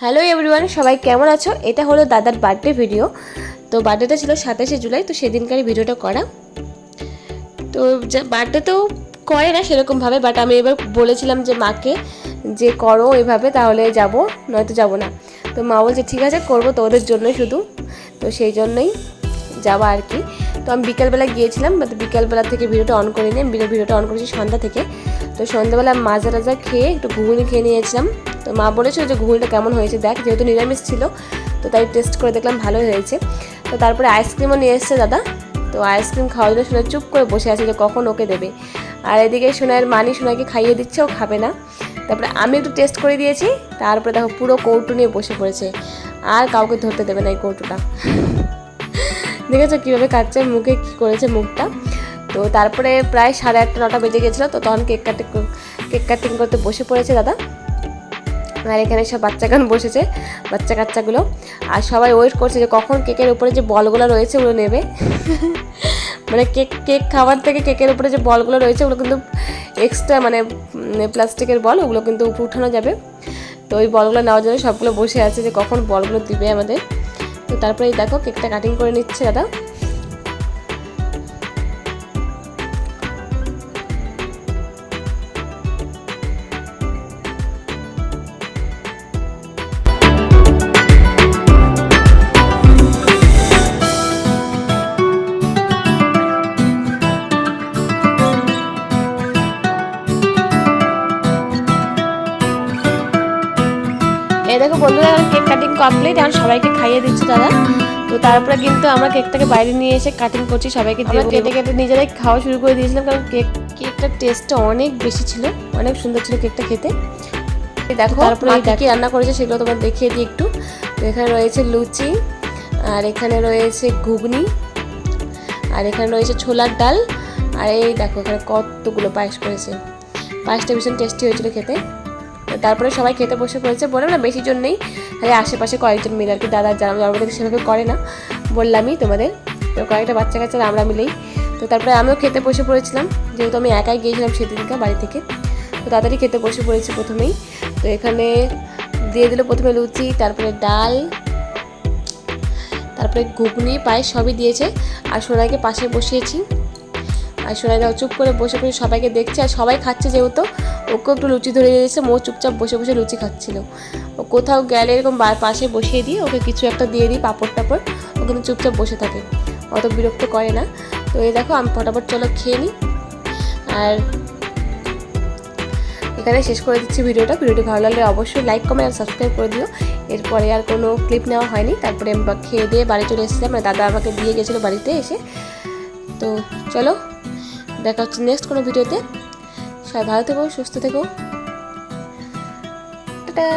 Hello everyone, সবাই কেমন আছো? এটা হলো দাদার বার্থডে ভিডিও তো বার্থডেটা ছিল সাতাশে জুলাই, তো সেদিনকারই ভিডিওটা করা। তো বার্থডে তো করে না সেরকমভাবে বাট আমি এবার বলেছিলাম যে মাকে যে করো এভাবে, তাহলে যাব, নয়তো যাব না। তো মা বলছে, ঠিক আছে, করব তো ওদের জন্যই শুধু। তো সেই জন্যই যাওয়া আর কি। তো আমি বিকালবেলা গিয়েছিলাম বাট বিকালবেলা থেকে ভিডিওটা অন করে আমি ভিডিওটা অন করেছি সন্ধ্যা থেকে। তো সন্ধ্যাবেলা মাজা টাজা খেয়ে একটু ঘুগনি খেয়ে নিয়েছিলাম। তো মা বলেছিল যে ঘুগনিটা কেমন হয়েছে দেখ, যেহেতু নিরামিষ ছিল, তো তাই টেস্ট করে দেখলাম ভালোই হয়েছে। তো তারপরে আইসক্রিমও নিয়ে এসছে দাদা। তো আইসক্রিম খাওয়ার জন্য সোনা চুপ করে বসে আছে যে কখন ওকে দেবে। আর এদিকে সোনার মানি সোনাকে খাইয়ে দিচ্ছে, ও খাবে না। তারপরে আমি একটু টেস্ট করে দিয়েছি, তারপরে দেখো পুরো কৌটু নিয়ে বসে পড়েছে। আর কাউকে ধরতে দেবে না এই কৌটুটা। দেখেছ কীভাবে কাটছে, মুখে কী করেছে মুখটা? তো তারপরে প্রায় সাড়ে আটটা, নটা বেজে গেছিল, তো তখন কেক কাটিং কেক কাটিং করতে বসে পড়েছে দাদা। আর এখানে সব বাচ্চা বাচ্চাগান বসেছে বাচ্চা কাচ্চাগুলো আর সবাই ওয়েট করছে যে কখন কেকের উপরে যে বলগুলো রয়েছে ওগুলো নেবে। মানে কেক কেক খাবার থেকে কেকের উপরে যে বলগুলো রয়েছে, ওগুলো কিন্তু এক্সট্রা মানে প্লাস্টিকের বল, ওগুলো কিন্তু উঠানো যাবে। তো ওই বলগুলো নেওয়ার জন্য সবগুলো বসে আছে যে কখন বলগুলো দিবে আমাদের। তো তারপরে দেখো কেকটা কাটিং করে নিচ্ছে দাদা। এই দেখো বন্ধুরা কেক কাটিং কমপ্লিট এখন সবাইকে খাইয়ে দিচ্ছে দাদা। তো তারপরে কিন্তু আমরা কেকটাকে বাইরে নিয়ে এসে কাটিং করছি সবাইকে আমরা কেটে কেটে নিজেরাই খাওয়া শুরু করে দিয়েছিলাম কারণ কেক কেকটার টেস্টটা অনেক বেশি ছিল অনেক সুন্দর ছিল কেকটা খেতে। দেখো তারপরে কি রান্না করেছে সেগুলো তোমার দেখিয়ে দিই একটু। তো এখানে রয়েছে লুচি আর এখানে রয়েছে ঘুগনি আর এখানে রয়েছে ছোলার ডাল। আর এই দেখো এখানে কতগুলো পায়েস করেছে। পায়েসটা ভীষণ টেস্টি হয়েছিল খেতে। তারপরে সবাই খেতে বসে পড়েছে। বললাম, না, বেশি জন নেই। খালি আশেপাশে কয়েকজন মিলে আর কি দাদা যারা জন্মদিন সেভাবে করে না। বললামই তোমাদের, তো কয়েকটা বাচ্চা কাচ্চারা আমরা মিলেই। তো তারপরে আমিও খেতে বসে পড়েছিলাম। যেহেতু আমি একাই গিয়েছিলাম সেদিনকে বাড়ি থেকে, তো তাড়াতাড়ি খেতে বসে পড়েছি প্রথমেই। তো এখানে দিয়ে দিল প্রথমে লুচি, তারপরে ডাল, তারপরে ঘুগনি, পায়েস সবই দিয়েছে। আর সোনাকে পাশে বসিয়েছি। আর সোনাইরা চুপ করে বসে বসে সবাইকে দেখছে আর সবাই খাচ্ছে যেহেতু। ওকে একটু লুচি ধরে দিয়েছে, মো চুপচাপ বসে বসে লুচি খাচ্ছিল। ও কোথাও গেলে এরকম বা- পাশে বসিয়ে দিই ওকে কিছু একটা দিয়ে দিই, পাপড় টাপড়। ও কিন্তু চুপচাপ বসে থাকে, অত বিরক্ত করে না। তো এই দেখো, আমি ফটাফট চলো খেয়ে নিই। আর এখানে শেষ করে দিচ্ছি ভিডিওটা। ভিডিওটি ভালো লাগলে অবশ্যই লাইক, কমেন্ট আর সাবস্ক্রাইব করে দিও। এরপরে আর কোনো ক্লিপ নেওয়া হয়নি। তারপরে খেয়ে দিয়ে বাড়ি চলে এসেছিলাম। মানে দাদা আমাকে দিয়ে গেছিল বাড়িতে এসে। তো চলো দেখা হচ্ছে নেক্সট কোনো ভিডিওতে। সবাই ভালো থেকো সুস্থ থেকো। টাটা।